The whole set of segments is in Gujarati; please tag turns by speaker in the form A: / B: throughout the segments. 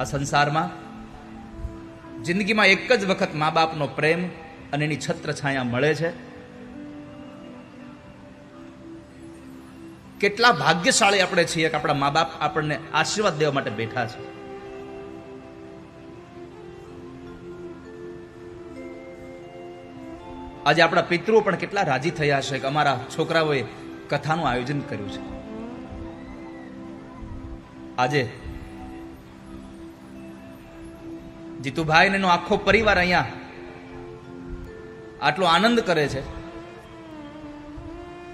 A: આ સંસારમાં? જિંદગીમાં એક જ વખત મા બાપનો પ્રેમ અને એની છત્ર છાયા મળે છે? કેટલા ભાગ્યશાળી આપણે છીએ કે આપણા મા બાપ આપણને આશીર્વાદ દેવા માટે બેઠા છે? આજે આપણા પિતૃઓ પણ કેટલા રાજી થયા છે કે અમારા છોકરાઓએ કથાનું આયોજન કર્યું છે. આજે જીતુભાઈ એનો આખો પરિવાર અહીંયા આટલો આનંદ કરે છે.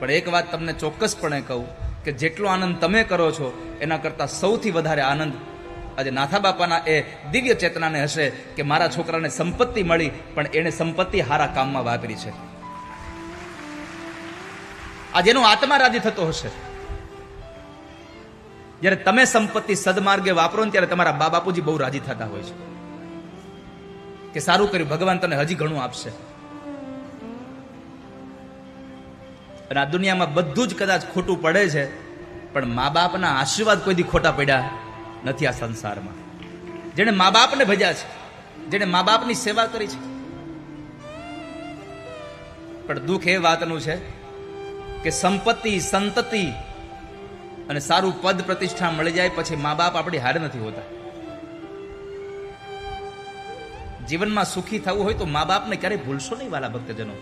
A: પણ એક વાત તમને ચોક્કસપણે કહું કે જેટલો આનંદ તમે કરો છો, એના કરતાં સૌથી વધારે આનંદ આજે નાથા બાપાના એ દિવ્ય ચેતનાને હશે કે મારા છોકરાને સંપત્તિ મળી, પણ એણે સંપત્તિ હારા કામમાં વાપરી છે. આજે એનો આત્મા રાજી થતો હશે. જ્યારે તમે સંપત્તિ સદમાર્ગે વાપરો ને ત્યારે તમારા બા બાપુજી બહુ રાજી થતા હોય છે. કે સારું કર્યું, ભગવાન તને હજી ઘણું આપશે. અને આ દુનિયામાં બધું જ કદાચ ખોટું પડે છે, પણ મા બાપના આશીર્વાદ કોઈથી ખોટા પડ્યા નથી આ સંસારમાં. જેણે મા બાપને ભજ્યા છે, જેણે મા બાપની સેવા કરી છે. પણ દુઃખ એ વાતનું છે કે સંપત્તિ, સંતતિ અને સારું પદ પ્રતિષ્ઠા મળી જાય પછી મા બાપ આપણી હારે નથી હોતા. જીવનમાં સુખી થવું હોય તો મા બાપને ક્યારેય ભૂલશો નહીં વાલા ભક્તજનો.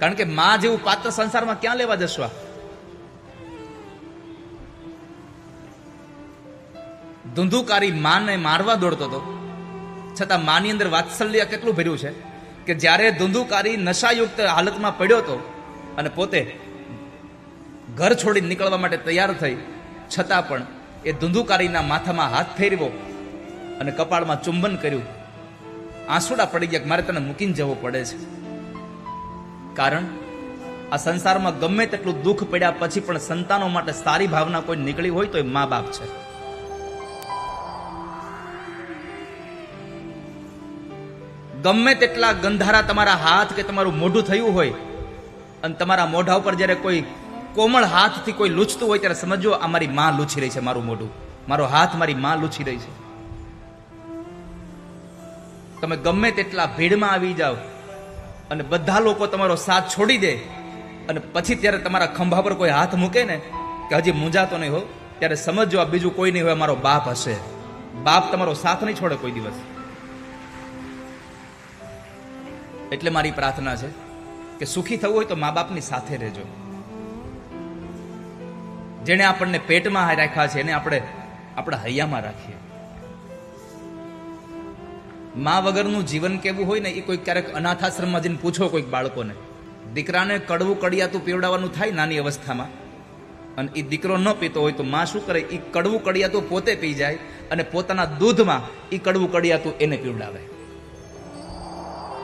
A: કારણ કે મા જેવું પાત્ર સંસારમાં ક્યાં લેવા જશો? ધુંધુકારી માને મારવા દોડતો હતો. છતાં માની અંદર વાત્સલ્ય કેટલું ભર્યું છે કે જ્યારે ધુંધુકારી નશાયુક્ત હાલતમાં પડ્યો હતો અને પોતે ઘર છોડી નીકળવા માટે તૈયાર થઈ, છતાં પણ એ ધુંધુકારીના માથામાં હાથ ફેરવો અને કપાળમાં ચુંબન કર્યું. આંસુડા પડી ગયા મારે તને મૂકીને જવું પડે છે. કારણ, આ સંસારમાં ગમે તેટલું દુઃખ પડ્યા પછી પણ સંતાનો માટે સારી ભાવના કોઈ નીકળી હોય તો એ મા બાપ છે. ગમે તેટલા ગંધારા તમારા હાથ કે તમારું મોઢું થયું હોય અને તમારા મોઢા ઉપર જ્યારે કોઈ કોમળ હાથથી કોઈ લૂછતું હોય ત્યારે સમજો આ મારી માં લૂછી રહી છે, મારું મોઢું. મારો હાથ મારી માં લૂછી રહી છે. તમે ગમે તેટલા ભીડમાં આવી જાઓ અને બધા લોકો તમારો સાથ છોડી દે અને પછી ત્યારે તમારા ખંભા પર કોઈ હાથ મૂકે ને કે હજી મૂંઝાતો નહીં હો, ત્યારે સમજો આ બીજું કોઈ નહીં હોય, મારો બાપ હશે. બાપ તમારો સાથ નહીં છોડે કોઈ દિવસ. એટલે મારી પ્રાર્થના છે કે સુખી થવું હોય તો મા બાપની સાથે રહેજો. જેણે આપણને પેટમાં રાખ્યા છે એને આપણે આપણા હૈયામાં રાખીએ. મા વગરનું જીવન કેવું હોય ને, એ કોઈ ક્યારેક અનાથાશ્રમમાં જઈને પૂછો કોઈક બાળકોને, દીકરાને કડવું કડિયાતું પીવડાવવાનું થાય નાની અવસ્થામાં? અને એ દીકરો ન પીતો હોય તો માં શું કરે? એ કડવું કડિયાતું પોતે પી જાય અને પોતાના દૂધમાં એ કડવું કડિયાતું એને પીવડાવે.